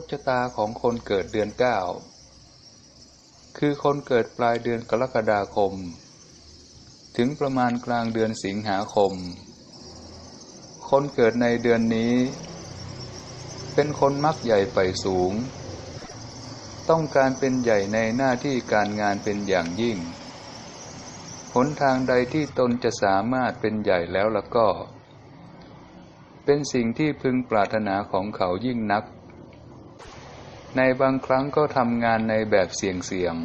คชะตาของคนเกิดเดือนเก้าคือคนเกิดปลายเดือนกรกฎาคม ถึงประมาณกลางเดือนสิงหาคม คนเกิดในเดือนนี้ เป็นคนมักใหญ่ไปสูง ต้องการเป็นใหญ่ในหน้าที่การงานเป็นอย่างยิ่ง หนทางใดที่ตนจะสามารถเป็นใหญ่แล้วละก็ เป็นสิ่งที่พึงปรารถนาของเขายิ่งนัก ในบางครั้งก็ทำงานในแบบเสี่ยง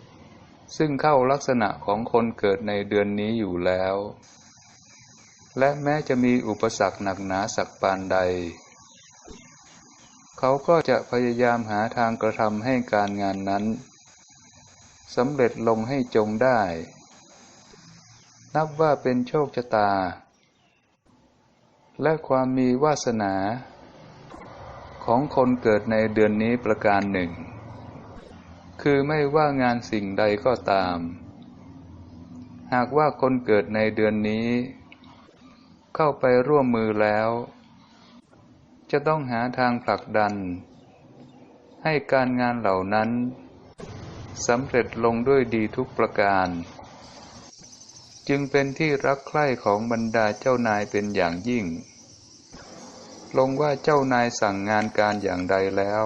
ๆ ซึ่งเข้าลักษณะของคนเกิดในเดือนนี้อยู่แล้ว และแม้จะมีอุปสรรคหนักหนาสักปานใด เขาก็จะพยายามหาทางกระทำให้การงานนั้นสำเร็จลงให้จงได้ นับว่าเป็นโชคชะตา และความมีวาสนา ของคนเกิดในเดือนนี้ประการหนึ่ง คือไม่ว่างานสิ่งใดก็ตาม หากว่าคนเกิดในเดือนนี้ เข้าไปร่วมมือแล้ว จะต้องหาทางผลักดัน ให้การงานเหล่านั้นสำเร็จลงด้วยดีทุกประการ จึงเป็นที่รักใคร่ของบรรดาเจ้านายเป็นอย่างยิ่ง ลงว่าเจ้านายสั่งงานการอย่างใดแล้ว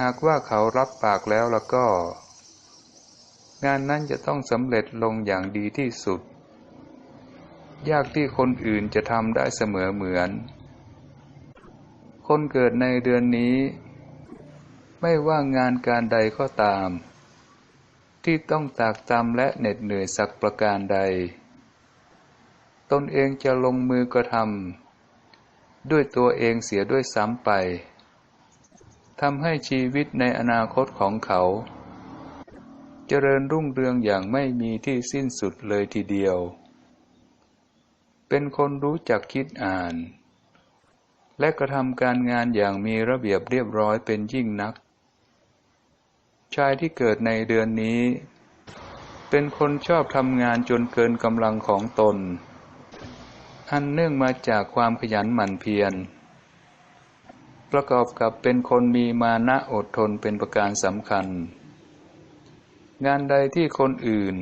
หากว่าเขารับปากแล้วแล้วก็ งานนั้นจะต้องสำเร็จลงอย่างดีที่สุด ยากที่คนอื่นจะทำได้เสมอเหมือน คนเกิดในเดือนนี้ ไม่ว่างานการใดก็ตาม ที่ต้องตากตำและเหน็ดเหนื่อยสักประการใด ตนเองจะลงมือกระทำ ด้วยตัวเองเสียด้วยซ้ำไปทำให้ชีวิตในอนาคตของเขา เจริญรุ่งเรืองอย่างไม่มีที่สิ้นสุดเลยทีเดียว เป็นคนรู้จักคิดอ่าน และกระทำการงานอย่างมีระเบียบเรียบร้อยเป็นยิ่งนัก ชายที่เกิดในเดือนนี้ เป็นคนชอบทำงานจนเกินกำลังของตน อันเนื่องมาจากความขยันหมั่นเพียร ประกอบกับเป็นคนมีมานะอดทนเป็นประการสำคัญ งานใดที่คนอื่น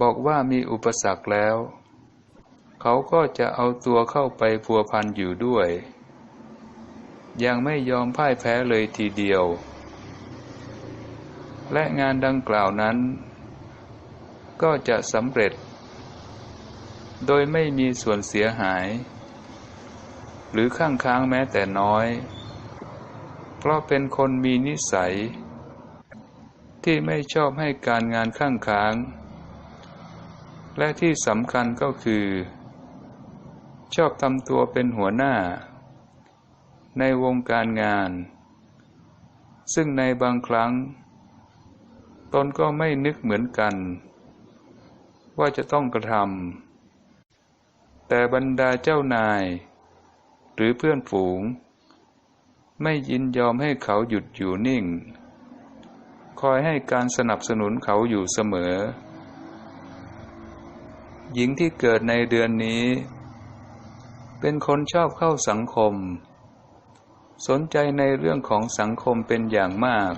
บอกว่ามีอุปสรรคแล้ว เขาก็จะเอาตัวเข้าไปพัวพันอยู่ด้วย ยังไม่ยอมพ่ายแพ้เลยทีเดียว และงานดังกล่าวนั้น ก็จะสำเร็จ โดยไม่มีส่วนเสียหาย หรือข้างค้างแม้แต่น้อย เพราะเป็นคนมีนิสัย ที่ไม่ชอบให้การงานข้างค้าง และที่สำคัญก็คือ ชอบทำตัวเป็นหัวหน้า ในวงการงาน ซึ่งในบางครั้ง ตนก็ไม่นึกเหมือนกัน ว่าจะต้องกระทำ แต่บรรดาเจ้านาย หรือเพื่อนฝูง ไม่ยินยอมให้เขาหยุดอยู่นิ่ง คอยให้การสนับสนุนเขาอยู่เสมอ หญิงที่เกิดในเดือนนี้ เป็นคนชอบเข้าสังคม สนใจในเรื่องของสังคมเป็นอย่างมาก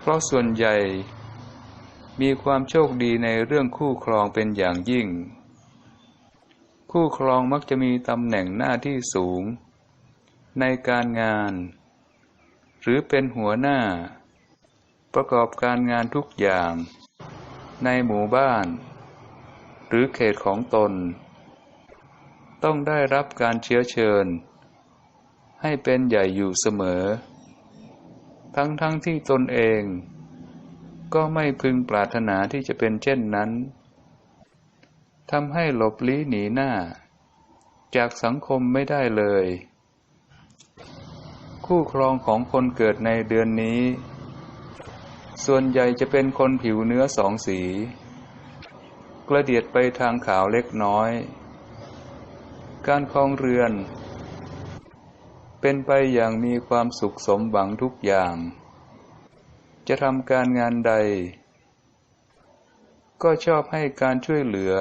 เพราะส่วนใหญ่มีความโชคดีในเรื่องคู่ครองเป็นอย่างยิ่ง คู่ครองมักจะมีตำแหน่งหน้าที่สูง ในการงาน หรือเป็นหัวหน้า ประกอบการงานทุกอย่าง ในหมู่บ้าน หรือเขตของตน ต้องได้รับการเชื้อเชิญ ให้เป็นใหญ่อยู่เสมอ ทั้งๆทที่ตนเอง ก็ไม่พึงปรารถนาที่จะเป็นเช่นนั้น ทำให้หลบลี้หนีหน้า จากสังคมไม่ได้เลย คู่ครองของคนเกิดในเดือนนี้ ส่วนใหญ่จะเป็นคนผิวเนื้อสองสี กระเดียดไปทางขาวเล็กน้อย การคลองเรือน เป็นไปอย่างมีความสุขสมหวังทุกอย่าง จะทำการงานใดก็ชอบให้การช่วยเหลือ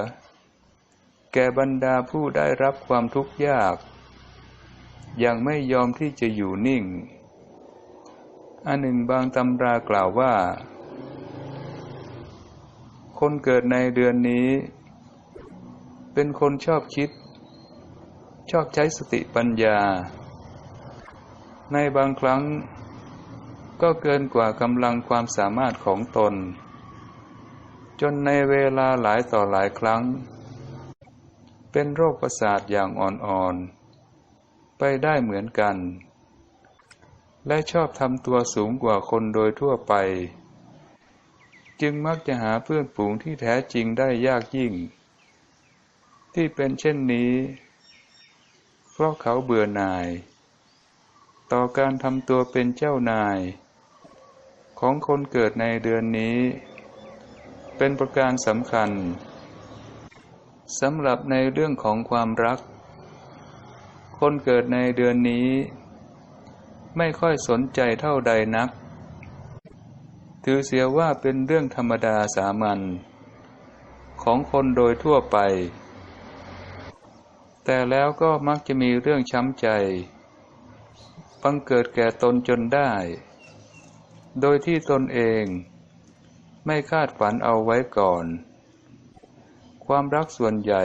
ก่บรรดาผู้ได้รับความทุกข์ยาก ยังไม่ยอมที่จะอยู่นิ่ง อันหนึ่งบางตำรากล่าวว่า คนเกิดในเดือนนี้ เป็นคนชอบคิด ชอบใช้สติปัญญา ในบางครั้งก็เกินกว่ากำลังความสามารถของตน จนในเวลาหลายต่อหลายครั้ง เป็นโรคประสาทอย่างอ่อนๆ ไปได้เหมือนกัน และชอบทำตัวสูงกว่าคนโดยทั่วไป จึงมักจะหาเพื่อนฝูงที่แท้จริงได้ยากยิ่ง ที่เป็นเช่นนี้ เพราะเขาเบื่อหน่าย ต่อการทำตัวเป็นเจ้านาย ของคนเกิดในเดือนนี้ เป็นประการสำคัญ สำหรับในเรื่องของความรัก คนเกิดในเดือนนี้ ไม่ค่อยสนใจเท่าใดนัก ถือเสียว่าเป็นเรื่องธรรมดาสามัญของคนโดยทั่วไป แต่แล้วก็มักจะมีเรื่องช้ำใจ บังเกิดแก่ตนจนได้ โดยที่ตนเอง ไม่คาดฝันเอาไว้ก่อน ความรักส่วนใหญ่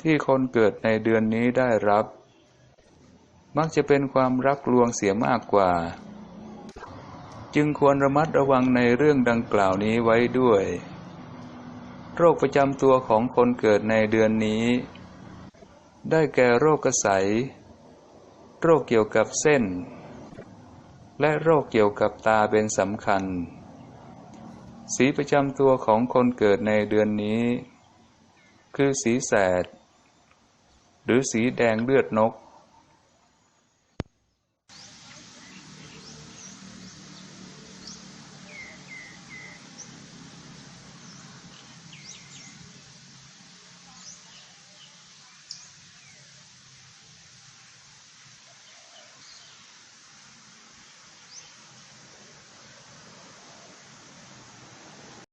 ที่คนเกิดในเดือนนี้ได้รับ มักจะเป็นความรักลวงเสียมากกว่า จึงควรระมัดระวังในเรื่องดังกล่าวนี้ไว้ด้วย โรคประจำตัวของคนเกิดในเดือนนี้ ได้แก่โรคกระใสโรคเกี่ยวกับเส้น และโรคเกี่ยวกับตาเป็นสำคัญ สีประจำตัวของคนเกิดในเดือนนี้ คือสีแสด หรือสีแดงเลือดนก